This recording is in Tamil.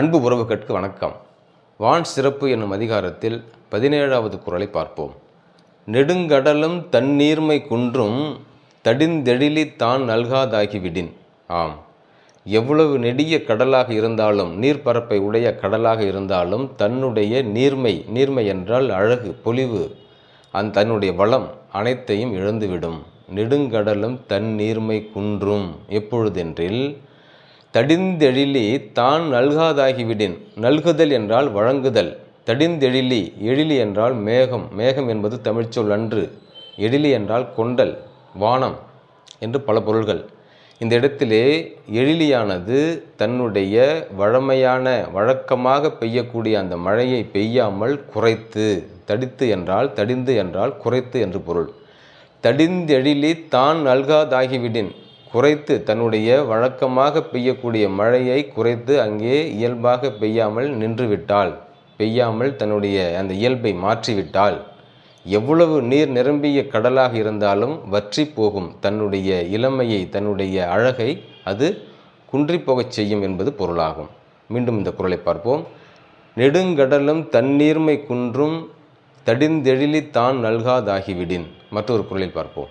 அன்பு உறவுகளுக்கு வணக்கம். வான் சிறப்பு என்னும் அதிகாரத்தில் பதினேழாவது குரலை பார்ப்போம். நெடுங்கடலும் தண்ணீர்மை குன்றும் தடிந்தெழிலி தான் நல்காதாகிவிடின். ஆம். எவ்வளவு நெடிய கடலாக இருந்தாலும் நீர்ப்பரப்பை உடைய கடலாக இருந்தாலும் தன்னுடைய நீர்மை நீர்மை என்றால் அழகு பொலிவு அந் தன்னுடைய வளம் அனைத்தையும் இழந்துவிடும். நெடுங்கடலும் தன் நீர்மை குன்றும் எப்பொழுதென்றில் தடிந்தெழிலி தான் நல்காதாகிவிடின். நல்குதல் என்றால் வழங்குதல். தடிந்தெழிலி எழிலி என்றால் மேகம். மேகம் என்பது தமிழ்ச்சொல் அன்று. எழிலி என்றால் கொண்டல் வானம் என்று பல பொருள்கள். இந்த இடத்திலே எழிலியானது தன்னுடைய வழமையான வழக்கமாக பெய்யக்கூடிய அந்த மழையை பெய்யாமல் குறைத்து தடித்து என்றால் தடிந்து என்றால் குறைத்து என்று பொருள். தடிந்தெழிலி தான் நல்காதாகிவிடின். குறைத்து தன்னுடைய வழக்கமாக பெய்யக்கூடிய மழையை குறைத்து அங்கே இயல்பாக பெய்யாமல் நின்றுவிட்டால் பெய்யாமல் தன்னுடைய அந்த இயல்பை மாற்றிவிட்டால் எவ்வளவு நீர் நிரம்பிய கடலாக இருந்தாலும் வற்றி போகும் தன்னுடைய இளமையை தன்னுடைய அழகை அது குன்றிப் போகச் செய்யும் என்பது பொருளாகும். மீண்டும் இந்த குறளை பார்ப்போம். நெடுங்கடலும் தண்ணீர்மை குன்றும் தடிந்தெழிலி தான் நல்காதாகிவிடின். மற்றொரு குரலில் பார்ப்போம்.